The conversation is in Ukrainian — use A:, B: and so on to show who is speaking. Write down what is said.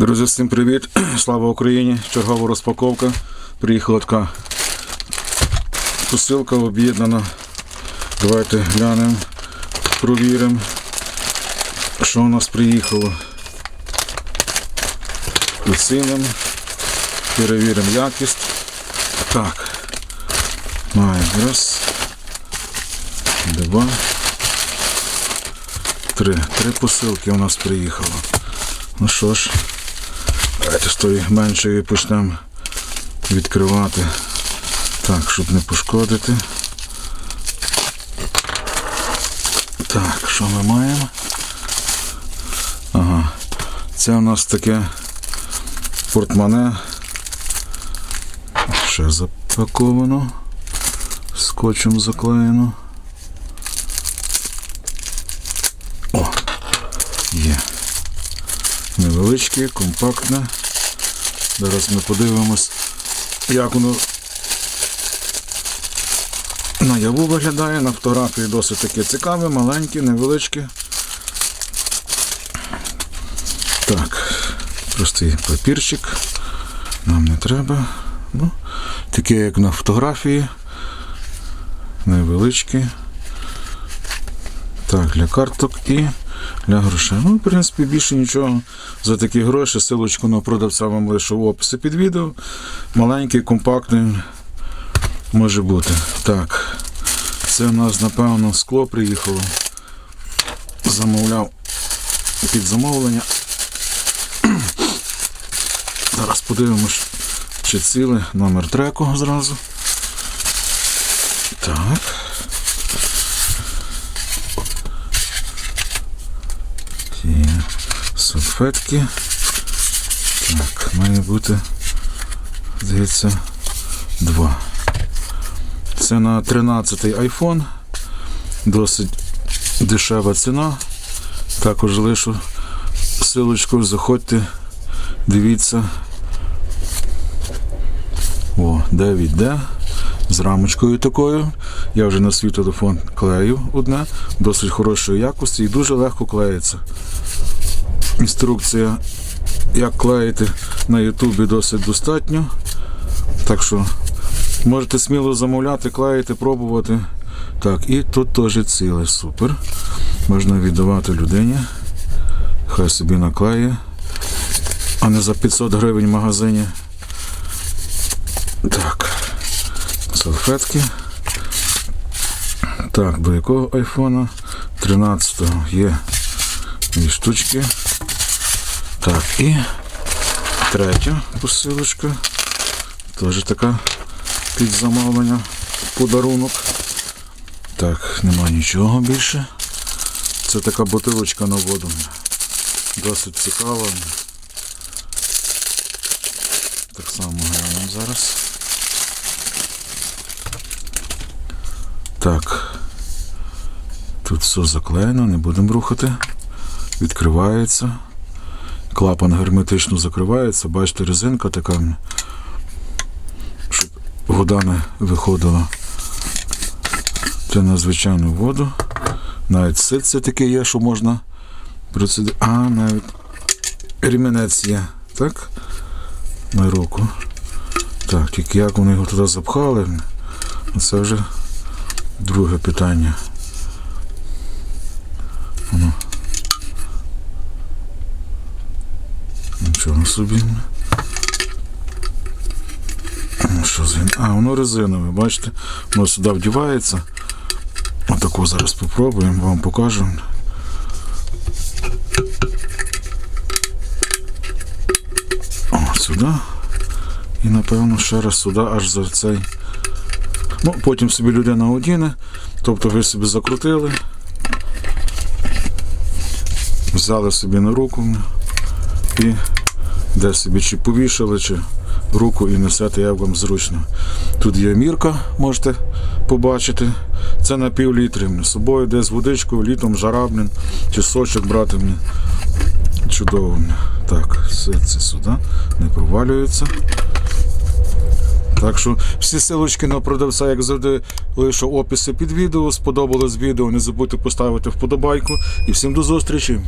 A: Друзі, всім привіт! Слава Україні! Чергова розпаковка. Приїхала така посилка об'єднана. Давайте глянемо, провіримо, що у нас приїхало. Оцінимо, перевіримо якість. Так. Маємо раз, два, три. Три посилки у нас приїхало. Ну що ж, давайте з тої меншої почнемо відкривати. Так, щоб не пошкодити. Так, що ми маємо? Ага. Це у нас таке портмоне. Ще запаковано. Скотчем заклеєно. О! Є невеличке, компактне. Зараз ми подивимось, як воно наяву виглядає. На фотографії досить таке цікаве, маленьке, невеличке. Так, простий папірчик. Нам не треба. Ну, таке, як на фотографії. Невеличке. Так, для карток і для грошей. Ну, в принципі, більше нічого за такі гроші. Силочку на продавця вам лишу в описі під відео. Маленький, компактний може бути. Так. Це у нас, напевно, скло приїхало. Замовляв під замовлення. Зараз подивимось, чи ціле номер треку зразу. Так. Є салфетки. Так, має бути, здається, два. Це на 13-й iPhone. Досить дешева ціна. Також лишу силочку, заходьте, дивіться. О, 9D з рамочкою такою. Я вже на свій телефон клею одне, досить хорошої якості і дуже легко клеїться. Інструкція, як клеїти на Ютубі досить достатньо. Так що можете сміло замовляти, клеїти, пробувати. Так, і тут теж ціле, супер. Можна віддавати людині. Хай собі наклеє, а не за 500 гривень в магазині. Так, салфетки. Так, до якого айфона? 13-го є дві штучки. Так, і третя посилочка. Теж така під замовлення, подарунок. Так, нема нічого більше. Це така бутилочка на воду. Досить цікава. Так само глянемо зараз. Так. Тут все заклеєно, не будемо рухати. Відкривається. Клапан герметично закривається. Бачите, резинка така, щоб вода не виходила. Це на звичайну воду. Навіть ситце таке є, що можна процедити. А, навіть ремінець є, так? На руку. Так, тільки як вони його туди запхали, це вже друге питання. Нічого собі. Ну, Що за... А, воно резинове, бачите? Воно сюди вдівається. Отаку зараз спробуємо, вам покажу. О, сюди. І напевно ще раз сюди аж за цей. Ну, потім собі людина одіне, тобто ви собі закрутили, взяли собі на руку і де собі чи повішали, чи руку і несете, як вам зручно. Тут є мірка, можете побачити. Це на пів літри. З собою десь водичку, літом жара, блін, чи сочок брати. Блін. Чудово. Так, все це сюди, не провалюється. Так що всі силочки на продавця, як завжди, лише описи під відео. Сподобалось відео, не забудьте поставити вподобайку. І всім до зустрічі!